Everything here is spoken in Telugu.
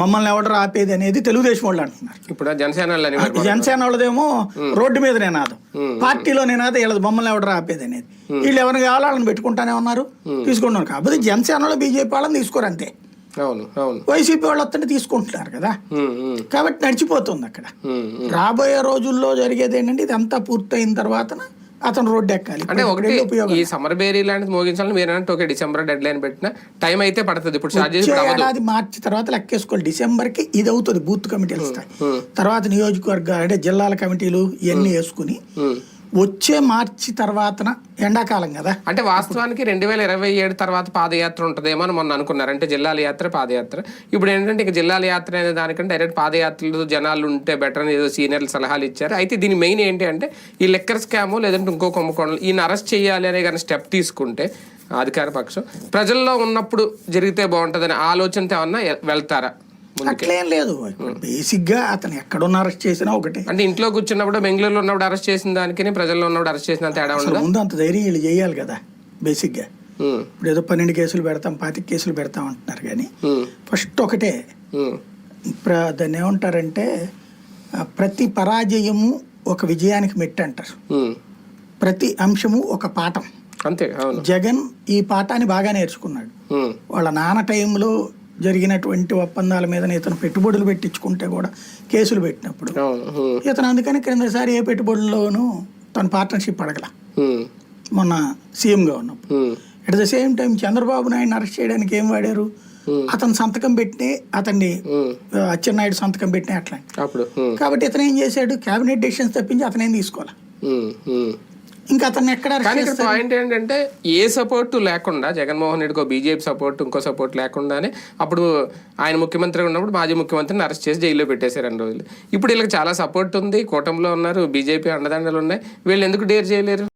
మమ్మల్ని ఎవడరు ఆపేది అనేది తెలుగుదేశం వాళ్ళు అంటున్నారు. ఇప్పుడు జనసేన వాళ్ళు జనసేన వాళ్ళదేమో రోడ్డు మీద నినాదం పార్టీలో నినాదం వీళ్ళది మమ్మల్ని ఎవడరు ఆపేది అనేది. వీళ్ళు ఎవరిని కావాలో వాళ్ళని పెట్టుకుంటానే ఉన్నారు తీసుకుంటున్నారు కాకపోతే జనసేనలో బీజేపీ వాళ్ళని తీసుకోరు అంతే. వైసీపీ వాళ్ళు వస్తుంటే తీసుకుంటున్నారు కదా. కాబట్టి నడిచిపోతుంది అక్కడ. రాబోయే రోజుల్లో జరిగేది ఏంటంటే ఇదంతా పూర్తయిన తర్వాత అతను రోడ్డు ఎక్కాలి. అంటే ఒకటి ఉపయోగం ఈ సమ్మర్ బేరీ లాంటిది మోగించాలని మీరు అంటే ఓకే డిసెంబర్ డెడ్ లైన్ పెట్టిన టైం అయితే పడుతుంది. ఇప్పుడు ఏడాది మార్చి తర్వాత లెక్కేసుకోవాలి. డిసెంబర్కి ఇది అవుతుంది బూత్ కమిటీలు ఇస్తాయి. తర్వాత నియోజకవర్గ అంటే జిల్లాల కమిటీలు ఇవన్నీ వేసుకుని వచ్చే మార్చి తర్వాతన ఎండాకాలం కదా. అంటే వాస్తవానికి రెండు వేల ఇరవై ఏడు తర్వాత పాదయాత్ర ఉంటుందేమో అని మొన్న అనుకున్నారు. అంటే జిల్లాల యాత్ర పాదయాత్ర. ఇప్పుడు ఏంటంటే ఇక జిల్లాల యాత్ర అనే దానికంటే డైరెక్ట్ పాదయాత్రలు జనాలు ఉంటే బెటర్ అని ఏదో సీనియర్లు సలహాలు ఇచ్చారు. అయితే దీని మెయిన్ ఏంటి అంటే ఈ లెక్కర్ స్కాము లేదంటే ఇంకో కుంభకోణం ఈయన అరెస్ట్ చేయాలి అనే కానీ స్టెప్ తీసుకుంటే అధికార పక్షం. ప్రజల్లో ఉన్నప్పుడు జరిగితే బాగుంటుందనే ఆలోచనతో ఏమన్నా వెళ్తారా? అట్లేం లేదు. బేసిక్గా అతను ఎక్కడున్న అరెస్ట్ చేసినా ఒకటే. అంటే ఇంట్లో కూర్చున్నప్పుడు బెంగళూరులో ఉన్నప్పుడు అరెస్ట్ చేసిన దానికి ప్రజల్లో ఉన్నప్పుడు అరెస్ట్ చేసిన తేడా ఉండదా ముందు అంత ధైర్యం వీళ్ళు చేయాలి కదా బేసిక్గా ఉమ్, ఇప్పుడు ఏదో పన్నెండు కేసులు పెడతాం పాతిక కేసులు పెడతాం అంటున్నారు కానీ ఫస్ట్ ఒకటే. దాన్ని ఏమంటారంటే ప్రతి పరాజయము ఒక విజయానికి మెట్టు అంటారు. ప్రతి అంశము ఒక పాఠం. అంతే జగన్ ఈ పాఠాన్ని బాగా నేర్చుకున్నాడు. వాళ్ళ నాన్న టైంలో జరిగినటువంటి ఒప్పందాల మీద ఇతను పెట్టుబడులు పెట్టించుకుంటే కూడా కేసులు పెట్టినప్పుడు ఇతను అందుకని క్రిందసారి ఏ పెట్టుబడుల్లోనూ తన పార్ట్నర్షిప్ అడగల. మొన్న సీఎంగా ఉన్నప్పుడు. At the same time Chandrababu Naidu arrest చేయడానికి ఏం వాడారు? అతను సంతకం పెట్టి అతన్ని అచ్చెన్నాయుడు సంతకం పెట్టిన అట్లా కాబట్టి ఇతను ఏం చేశాడు? కేబినెట్ డెసిషన్స్ తప్పించి అతను తీసుకోవాలి. ఇంకా అతన్ని ఎక్కడ కానీ అరెస్ట్ ఇక్కడ పాయింట్ ఏంటంటే ఏ సపోర్ట్ లేకుండా జగన్మోహన్ రెడ్డికి బీజేపీ సపోర్ట్ ఇంకో సపోర్ట్ లేకుండానే అప్పుడు ఆయన ముఖ్యమంత్రిగా ఉన్నప్పుడు మాజీ ముఖ్యమంత్రిని అరెస్ట్ చేసి జైల్లో పెట్టేశారు రెండు రోజులు. ఇప్పుడు వీళ్ళకి చాలా సపోర్ట్ ఉంది. కూటమిలో ఉన్నారు. బీజేపీ అండదండలు ఉన్నాయి. వీళ్ళు ఎందుకు డేర్ చేయలేరు?